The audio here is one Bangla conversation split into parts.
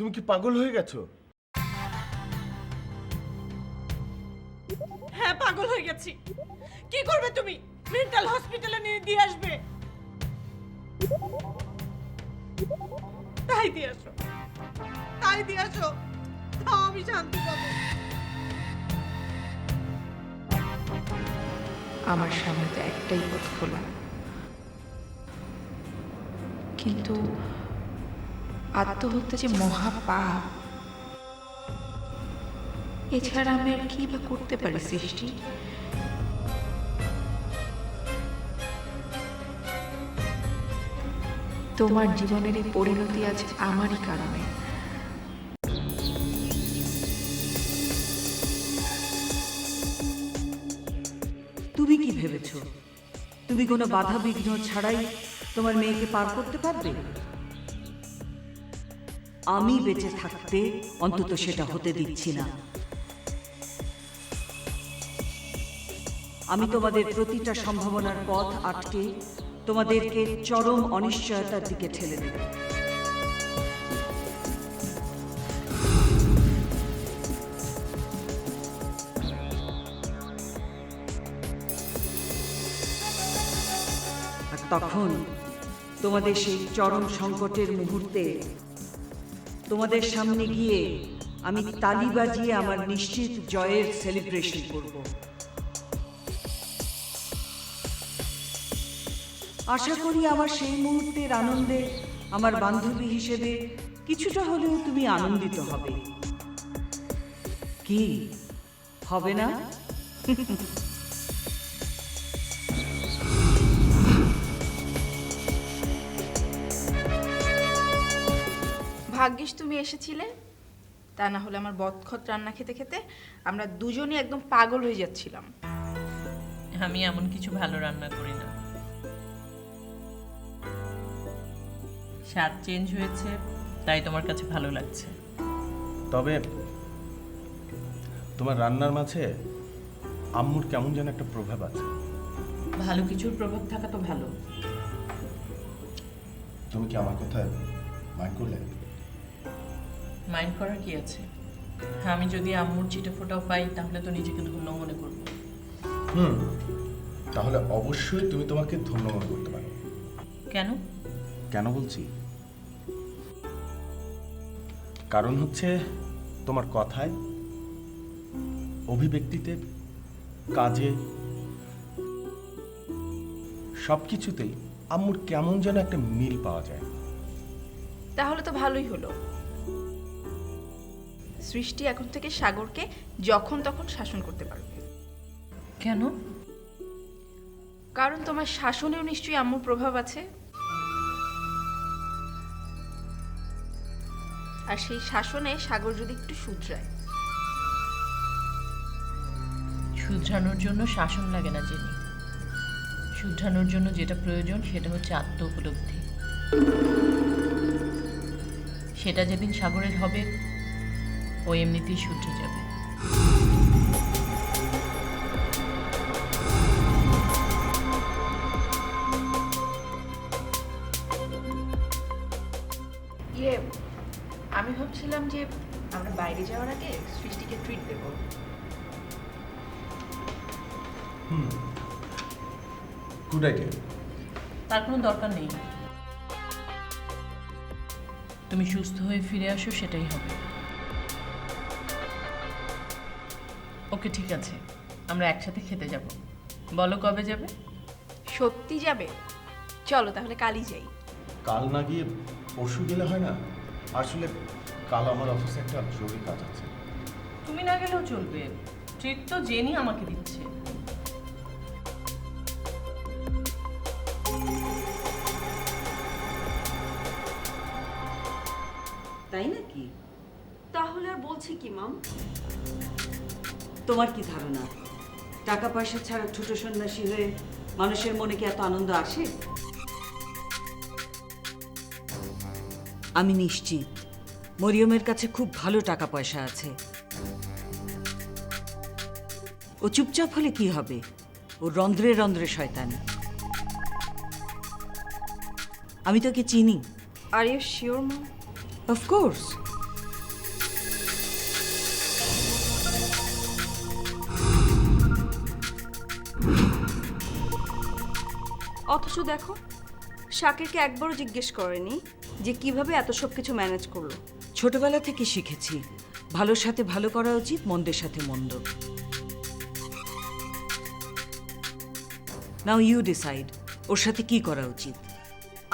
তুমি কি পাগল হয়ে গেছো? হ্যাঁ পাগল হয়ে গেছি। কি করবে তুমি? মেন্টাল হসপিটালে নিয়ে দিয়ে আসবে। তাই দিয়ে আসো। তাই দিয়ে আসো। তাও আমি শান্তি পাবো। আমার সামনে তো একটাই পথ খোলা। কিন্তু আত্মহত্যা যে মহা পাপ। এছাড়া আমি আর কি বা করতে পারি, সৃষ্টি? তোমার জীবনের এই পরিণতি আজ আমারই কারণে। তুমি কি ভেবেছো? তুমি কোনো বাধা বিঘ্ন ছাড়াই তোমার মেয়েকে পার করতে পারবে? আমি বেঁচে থাকতে অন্তত সেটা হতে দিচ্ছি না। আমি তোমাদের প্রতিটা সম্ভাবনার পথ আটকে তোমাদেরকে চরম অনিশ্চয়তার দিকে ঠেলে দেব। তখন তোমাদের সেই চরম সংকটের মুহূর্তে তোমাদের সামনে গিয়ে আমি তালি বাজিয়ে আমার নিশ্চিত জয়ের সেলিব্রেশন করব। আশা করি আমার সেই মুহূর্তের আনন্দে আমার বান্ধবী হিসেবে কিছুটা হলেও তুমি আনন্দিত হবে। কি? হবে না? ভাগ্যিস তুমি এসেছিলে। তা না হলে আমার বদখত রান্না খেতে খেতে আমরা দুজনই একদম পাগল হয়ে যাচ্ছিলাম। আমি এমন কিছু ভালো রান্না করি না। স্বাদ চেঞ্জ হয়েছে তাই তোমার কাছে ভালো লাগছে। তবে তোমার রান্নার মাঝে আম্মুর কেমন যেন একটা প্রভাব আছে। ভালো কিছুর প্রভাব থাকা তো ভালো। তুমি কি আমার কথা মাইন্ড করলে? মাইন্ড করার কি আছে? হ্যাঁ আমি যদি আম্মুর চিটে ফোটাও পাই তাহলে তো নিজেকে ধন্য মনে করব। হুম তাহলে অবশ্যই তুমি তোমাকে ধন্য মনে করতে পারো। কেন? কেন বলছি? কারণ হচ্ছে তোমার কথায় অভিব্যক্তিতে কাজে সব কিছুতেই আম্মুর কেমন যেন একটা মিল পাওয়া যায়। তাহলে তো ভালোই হলো। সৃষ্টি এখন থেকে সাগরকে যখন তখন শাসন করতে পারবে। কেন? কারণ তোমার শাসনেও নিশ্চয়ই আম্মুর প্রভাব আছে। আর সেই শাসনে সাগর যদি একটু শুধরায়। শুধরানোর জন্য শাসন লাগে না জেনি। শুধরানোর জন্য যেটা প্রয়োজন সেটা হচ্ছে আত্ম উপলব্ধি সেটা যেদিন সাগরের হবে ও এমনিতেই শুধরে যাবে। ইয়ে আমি ভাবছিলাম যে আমরা বাইরে যাওয়ার আগে সৃষ্টিকে ট্রিট দেবো। গুড আইডিয়া তার কোনো দরকার নেই। তুমি সুস্থ হয়ে ফিরে আসো সেটাই হবে। ওকে ঠিক আছে আমরা একসাথে খেতে যাব। বলো কবে যাবে? সত্যি যাবে? চলো তাহলে কালই যাই। কাল না গিয়ে পরশু গেলে হয় না? আসলে কাল আমার অফিসে একটা জরুরি কাজ আছে। তুমি না গেলেও চলবে। ট্রিট তো জেনি আমাকে দিচ্ছে। তাই নাকি? তাহলে আর বলছি কি মাম? তোমার কি ধারণা? টাকা পয়সা ছাড়া ছোট সন্ন্যাসী হয়ে মানুষের মনে কি এত আনন্দ আসে? আমি নিশ্চিত মরিয়মের কাছে খুব ভালো টাকা পয়সা আছে। ও চুপচাপ হলে কি হবে? ও রন্ধ্রে রন্ধ্রে শয়তান। আমি তোকে চিনি। Are you sure mom of course অথচ দেখো শাকিরকে একবারও জিজ্ঞেস করেনি যে কীভাবে এত সব কিছু ম্যানেজ করল। ছোটবেলা থেকে শিখেছি ভালোর সাথে ভালো করা উচিত মন্দের সাথে মন্দ। নাও ইউ ডিসাইড ওর সাথে কি করা উচিত?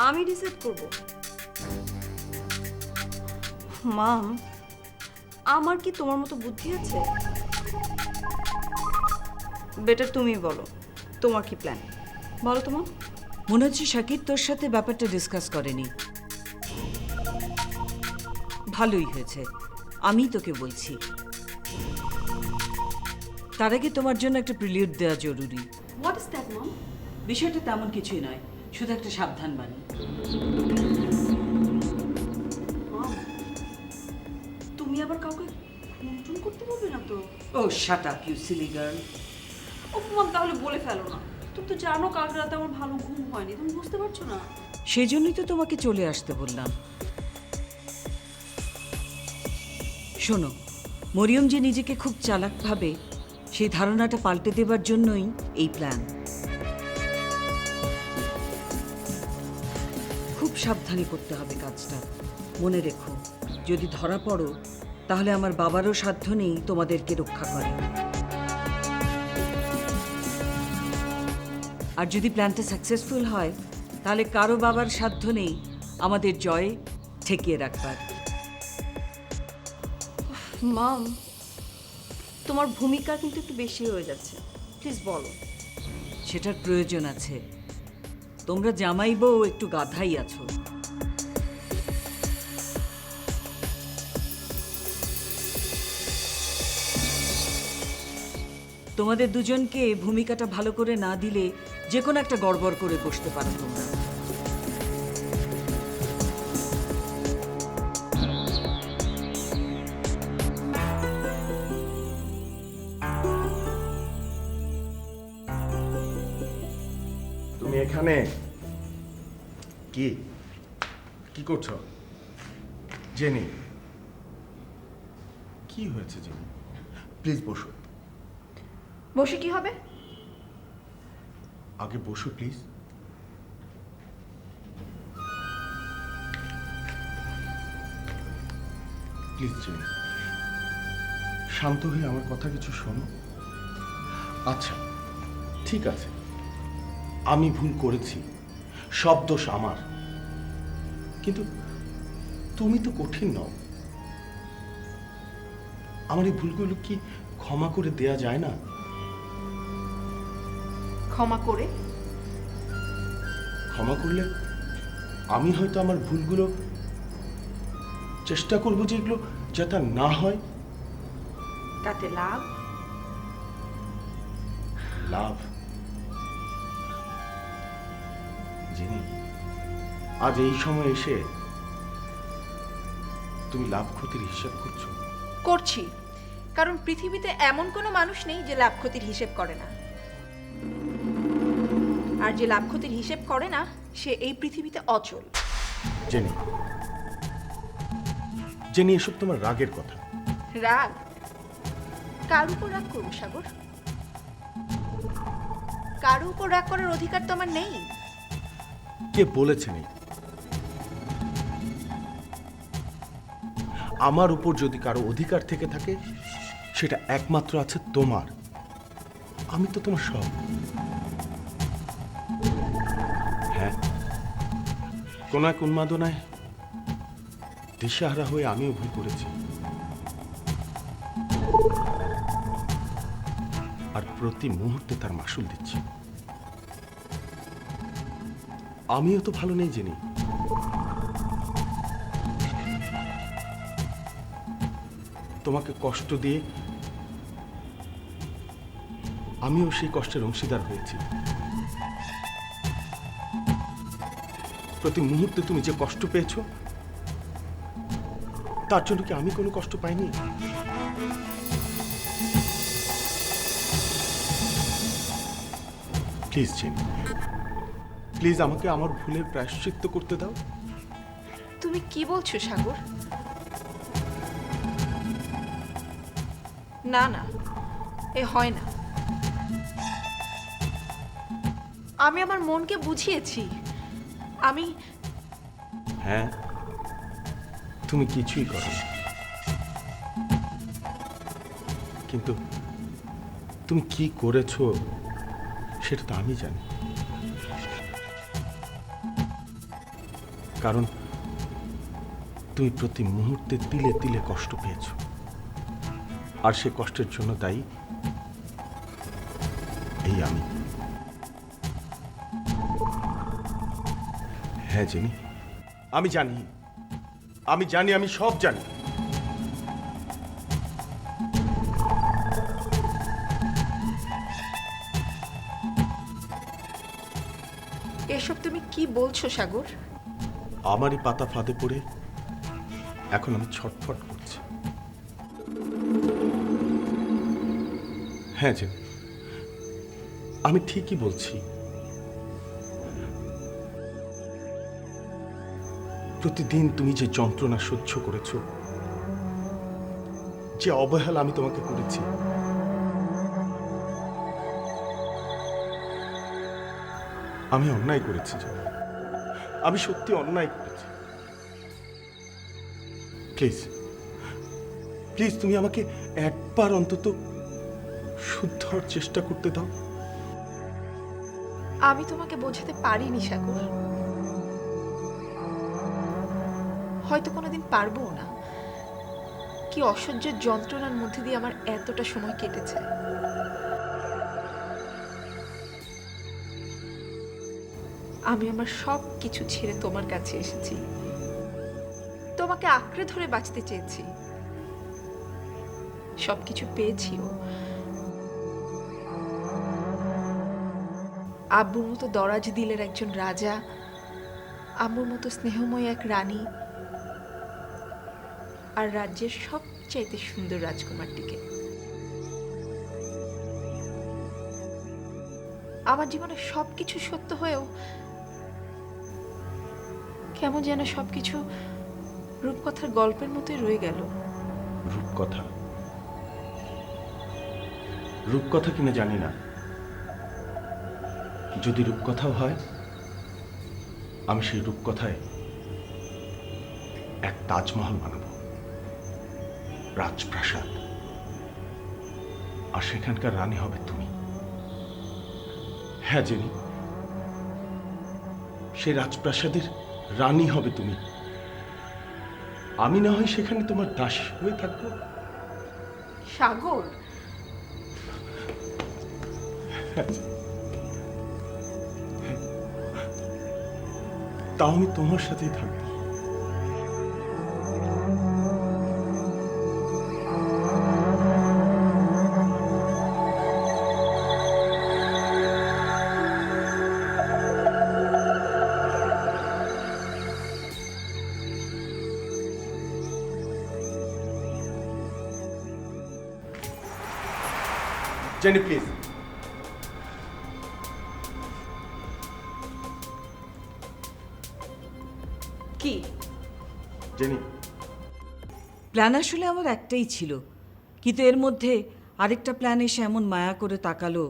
আমি ডিসাইড করব। মাম আমার কি তোমার মতো বুদ্ধি আছে? বেটার তুমি বলো তোমার কি প্ল্যান বলো তোমার মনে হচ্ছে শাকির তোর সাথে ব্যাপারটা ডিসকাস করেনি। ভালোই হয়েছে। আমি তোকে বলছি। তার আগে তোমার জন্য একটা প্রিলিউড দেওয়া জরুরি। হোয়াট ইজ দ্যাট মাম বিষয়টা তেমন কিছুই নয় শুধু একটা সাবধান বাণী। তুমি আবার কাউকে খুন করতে পারবে না তো? ও shut up you silly girl অপমান তাহলে বলে ফেলো না। তুমি তো জানো কাল রাতে আমার ভালো ঘুম হয়নি, তুমি বুঝতে পারছ না? সেই জন্যই তো তোমাকে চলে আসতে বললাম। শোনো, মরিয়ম যে নিজেকে খুব চালাক ভাবে সেই ধারণাটা পাল্টে দেবার জন্যই এই প্ল্যান খুব সাবধানে করতে হবে কাজটা। মনে রেখো, যদি ধরা পড়ো, তাহলে আমার বাবারও সাধ্য নেই তোমাদেরকে রক্ষা করে আর যদি প্ল্যানটা সাকসেসফুল হয় তাহলে কারও বাবার সাধ্য নেই আমাদের জয় ঠেকিয়ে রাখবার। মাম তোমার ভূমিকা কিন্তু একটু বেশি হয়ে যাচ্ছে। প্লিজ বলো। সেটার প্রয়োজন আছে। তোমরা জামাই বউ একটু গাধাই আছো। তোমাদের দুজনকে ভূমিকাটা ভালো করে না দিলে যে কোনো একটা গড়বড় করে বসতে পারো তোমরা। তুমি এখানে? কি? কি করছ? জেনি। কি হয়েছে জেনি? প্লিজ বসো। বসে কি হবে? আগে বসো প্লিজ প্লিজ শান্ত হয়ে আমার কথা কিছু শোনো। আচ্ছা ঠিক আছে। আমি ভুল করেছি। সব দোষ আমার। কিন্তু তুমি তো কঠিন নও। আমার এই ভুলগুলো কি ক্ষমা করে দেয়া যায় না? ক্ষমা করে। ক্ষমা করলে আমি হয়তো আমার ভুলগুলো চেষ্টা করব যে এগুলো যাতে না হয়। তাতে লাভ? লাভ? জিনি আজ এই সময় এসে তুমি লাভ ক্ষতির হিসাব করছ। করছি। কারণ পৃথিবীতে এমন কোনো মানুষ নেই যে লাভ ক্ষতির হিসেব করে না। আর যে লাভ ক্ষতির হিসেব করে না সে এই পৃথিবীতে অচল। জেনি। জেনি এসব তোমার রাগের কথা। রাগ? কার উপর রাগ করব সাগর? কার উপর রাগ করার অধিকার তো আমার নেই। কে বলেছে নেই? আমার উপর যদি কারও অধিকার থেকে থাকে সেটা একমাত্র আছে তোমার। আমি তো তোমার সব। কোন এক উন্মাদনায় দিশাহারা হয়ে আমিও ভুল করেছি। আর প্রতি মুহূর্তে তার মাসুল দিচ্ছি। আমিও তো ভালো নেই জেনি। তোমাকে কষ্ট দিয়ে আমিও সেই কষ্টের অংশীদার হয়েছি। প্রতি মুহূর্তে তুমি যে কষ্ট পেয়েছ, তার জন্য কি আমি কোনো কষ্ট পাইনি? প্লিজ জেনি প্লিজ আমাকে আমার ভুলের প্রায়শ্চিত্ত করতে দাও। তুমি কি বলছো, সাগর? না না, এ হয় না। আমি আমার মনকে বুঝিয়েছি। আমি হ্যাঁ? তুমি কিছুই করো। কিন্তু তুমি কি করেছ সেটা তো আমি জানি। কারণ তুমি প্রতি মুহূর্তে তিলে তিলে কষ্ট পেয়েছ। আর সে কষ্টের জন্য দায়ী এই আমি। হ্যাঁ জেনি। আমি জানি। আমি জানি আমি সব জানি। এসব তুমি কি বলছো সাগর? আমারই পাতা ফাঁদে পড়ে এখন আমি ছটফট করছি। হ্যাঁ জেনি। আমি ঠিকই বলছি। প্রতিদিন তুমি যে যন্ত্রণা সহ্য করেছ, যে অবহেলা আমি তোমাকে করেছি, আমি অন্যায় করেছি আমি সত্যি অন্যায় করেছি। প্লিজ প্লিজ তুমি আমাকে একবার অন্তত শুদ্ধ চেষ্টা করতে দাও। আমি তোমাকে বোঝাতে পারিনি, সাগর। হয়তো কোনোদিন পারব না। কি অসহ্য যন্ত্রণার মধ্যে দিয়ে আমার এতটা সময় কেটেছে। আমি আমার সব কিছু ছেড়ে তোমার কাছে এসেছি। তোমাকে আঁকড়ে ধরে বাঁচতে চেয়েছি। সব কিছু পেয়েছিও। আব্বুর মতো দরাজ দিলের একজন রাজা, আম্মুর মতো স্নেহময় এক রানী আর রাজ্যের সবচাইতে সুন্দর রাজকুমারটিকে। আমার জীবনে সবকিছু সত্য হয়েও কেমন যেন সবকিছু রূপকথার গল্পের মতোই রয়ে গেল। রূপকথা? রূপকথা কিনা জানি না। যদি রূপকথাও হয়, আমি সেই রূপকথায় এক তাজমহল বানাবো। রাজপ্রাসাদ। আর সেখানকার রানী হবে তুমি। হ্যাঁ জেনি। সেই রাজপ্রাসাদের রানী হবে তুমি। আমি না হয় সেখানে তোমার দাসী হয়ে থাকব। সাগর। তাও আমি তোমার সাথেই থাকব। জেনি প্লিজ কি? জেনি প্ল্যান আসলে আমার একটাই ছিল কিন্তু এর মধ্যে আরেকটা প্ল্যান এসে এমন মায়া করে তাকালো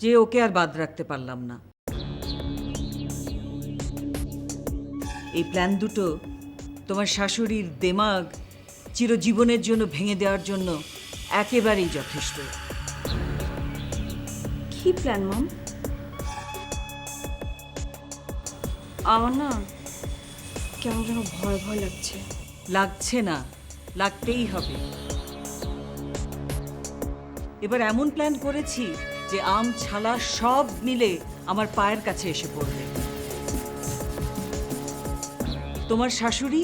যে ওকে আর বাদ রাখতে পারলাম না। এই প্ল্যান দুটো তোমার শাশুড়ির দেমাগ চিরজীবনের জন্য ভেঙে দেওয়ার জন্য একেবারেই যথেষ্ট। কি প্ল্যান মম আমার না কেমন যেন ভয় ভয় লাগছে। লাগছে না, লাগতেই হবে। এবার এমন প্ল্যান করেছি যে আম ছালা সব মিলে আমার পায়ের কাছে এসে পড়বে। তোমার শাশুড়ি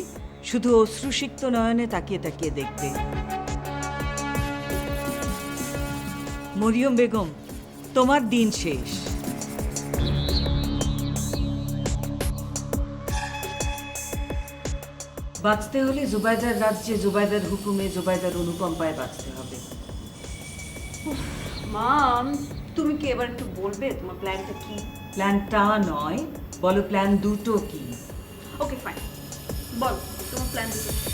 শুধু অশ্রুসিক্ত নয়নে তাকিয়ে তাকিয়ে দেখবে। মরিয়ম বেগম তোমার দিন শেষ। বাঁচতে হলে জুবাইদার রাজ্যে জুবাইদার হুকুমে জুবাইদার অনুকম্পায় বাঁচতে হবে। মাম তুমি কি এবার একটু বলবে তোমার প্ল্যানটা কি? প্ল্যানটা নয় বলো প্ল্যান দুটো কি? ওকে ফাইন বল তোমার প্ল্যান দুটো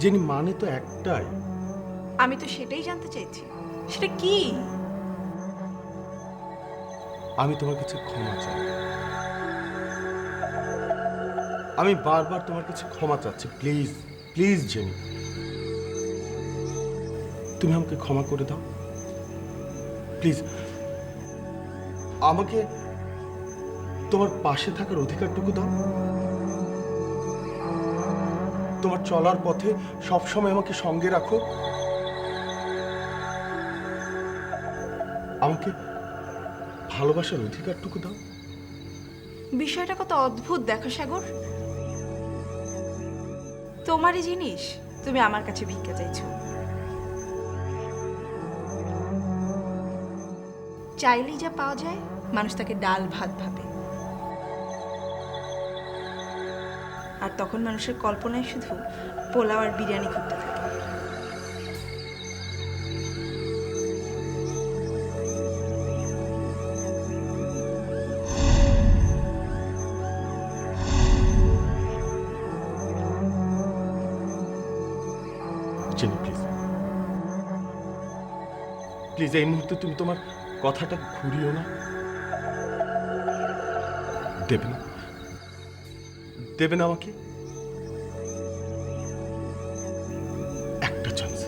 জেনি মানে তো একটাই। আমি তো সেটাই জানতে চাইছি সেটা কি? আমি তোমার কাছে ক্ষমা চাই। আমি বারবার তোমার কাছে ক্ষমা চাচ্ছি। Please please Jenny. তুমি আমাকে ক্ষমা করে দাও। প্লিজ। আমাকে তোমার পাশে থাকার অধিকারটুকু দাও। তোমার চলার পথে সবসময় আমাকে সঙ্গে রাখো। আমাকে ভালোবাসার অধিকারটুকু দাও। বিষয়টা কত অদ্ভুত দেখো, সাগর। তোমারই জিনিস তুমি আমার কাছে ভিক্ষা চাইছো। চাইলেই যা পাওয়া যায়, মানুষ তাকে ডাল ভাত ভাবে। আর তখন মানুষের কল্পনায় শুধু পোলাও আর বিরিয়ানি ঘুরতে থাকে। প্লিজ। প্লিজ, এই মুহূর্তে তুমি তোমার কথাটা ঘুরিও না। দেবে না। দেবে না আমাকে? একটা চান্স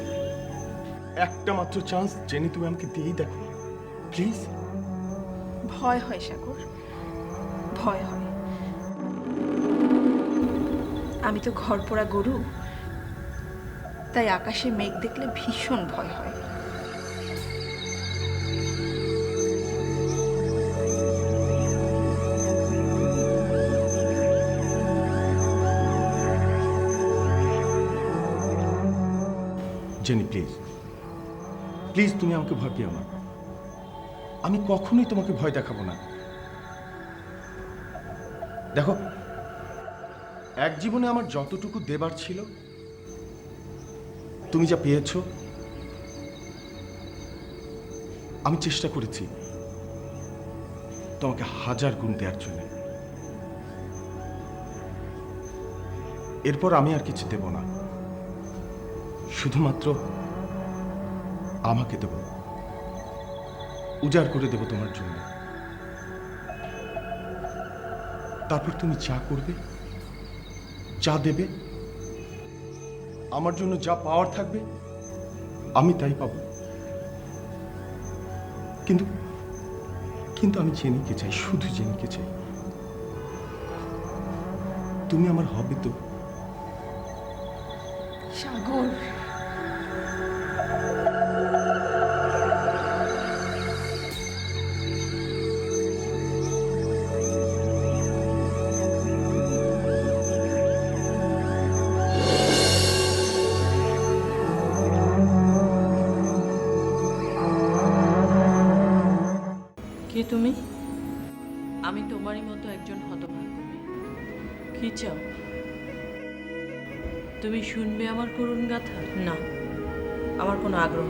একটা মাত্র চান্স জেনি, তুমি আমাকে দিয়েই দেখো। প্লিজ ভয় হয়, সাগর। ভয় হয়। আমি তো ঘর পোড়া গরু, তাই আকাশে মেঘ দেখলে ভীষণ ভয় হয়। জেনি প্লিজ প্লিজ তুমি আমাকে ভয় পেও না। আমি কখনোই তোমাকে ভয় দেখাবো না। দেখো, এক জীবনে আমার যতটুকু দেবার ছিল, তুমি যা পেয়েছ, আমি চেষ্টা করেছি তোমাকে হাজার গুণ দেওয়ার জন্য। এরপর আমি আর কিছু দেব না। শুধুমাত্র আমাকে দেব। উজাড় করে দেব তোমার জন্য। তারপর তুমি যা করবে, যা দেবে, আমার জন্য যা পাওয়ার থাকবে, আমি তাই পাবো। কিন্তু কিন্তু আমি জেনিকে চাই, শুধু জেনিকে চাই। তুমি আমার হবে তো? সাগর। তুমি? আমি তোমারই মতো একজন হতভাগ্য কি চাও? তুমি শুনবে আমার করুণ গাথা না আমার কোনো আগ্রহ